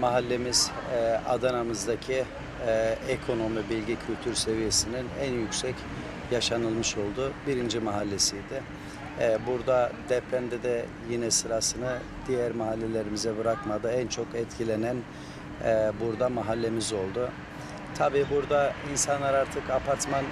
mahallemiz e, Adana'mızdaki e, ekonomi, bilgi, kültür seviyesinin en yüksek yaşanılmış olduğu birinci mahallesiydi. E, burada depremde de yine sırasını diğer mahallelerimize bırakmadı. En çok etkilenen e, burada mahallemiz oldu. Tabii burada insanlar artık apartman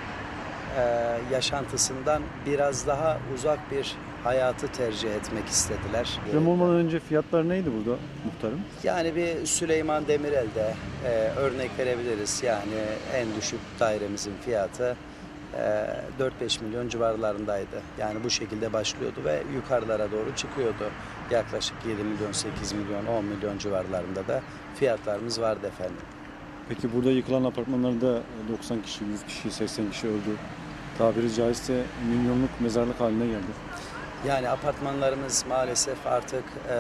yaşantısından biraz daha uzak bir hayatı tercih etmek istediler. Deprem olmadan önce fiyatlar neydi burada muhtarım? Yani bir Süleyman Demirel'de e, örnek verebiliriz. Yani en düşük dairemizin fiyatı e, 4-5 milyon civarlarındaydı. Yani bu şekilde başlıyordu ve yukarılara doğru çıkıyordu. Yaklaşık 7 milyon, 8 milyon, 10 milyon civarlarında da fiyatlarımız vardı efendim. Peki burada yıkılan apartmanlarda 90 kişi, 100 kişi, 80 kişi öldü. Tabiri caizse milyonluk mezarlık haline geldi. Yani apartmanlarımız maalesef artık e,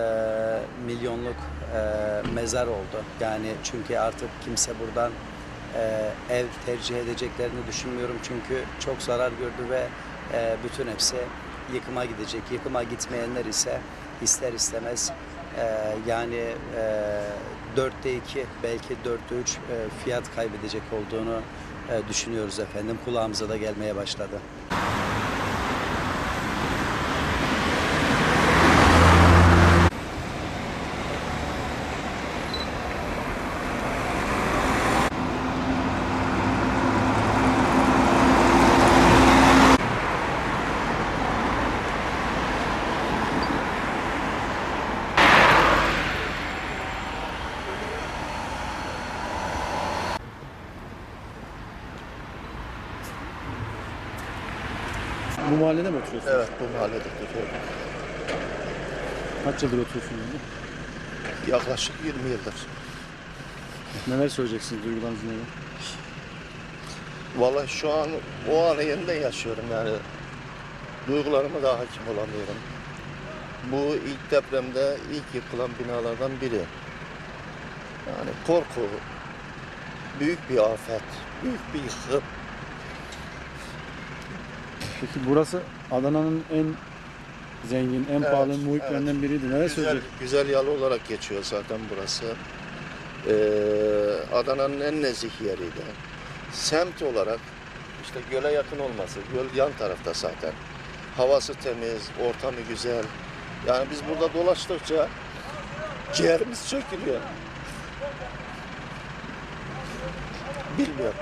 milyonluk e, mezar oldu. Yani çünkü artık kimse buradan e, ev tercih edeceklerini düşünmüyorum. Çünkü çok zarar gördü ve e, bütün hepsi yıkıma gidecek. Yıkıma gitmeyenler ise ister istemez e, yani e, dörtte iki belki dörtte üç e, fiyat kaybedecek olduğunu e, düşünüyoruz efendim. Kulağımıza da gelmeye başladı. Bu mahallede mi oturuyorsunuz? Evet bu mahallede tutuyorum. Kaç yıldır oturuyorsunuz burada? Yaklaşık 20 yıldır. Neler söyleyeceksiniz duygularınız neler? Vallahi şu an o anı yeniden yaşıyorum yani. Duygularıma daha hakim olamıyorum. Bu ilk depremde ilk yıkılan binalardan biri. Yani korku, büyük bir afet, büyük bir yıkım. Peki burası Adana'nın en zengin, en Evet, pahalı muhitlerinden biriydi. Neler Güzel, söyleyecek? güzel yalı olarak geçiyor zaten burası. Ee, Adana'nın en nezih yeriydi. Semt olarak işte göle yakın olması, göl yan tarafta zaten. Havası temiz, ortamı güzel. Yani biz burada dolaştıkça ciğerimiz çökülüyor. Bilmiyorum.